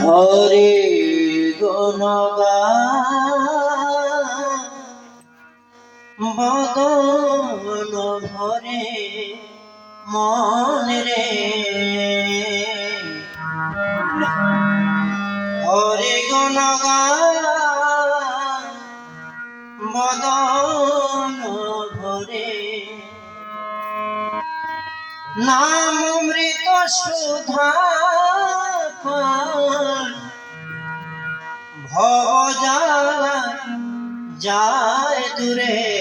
হরে গনগা বদন ভরে মন রে। হরে গনগা বদন ভরে নাম অমৃত সুধা। পান ভব যায় দূরে।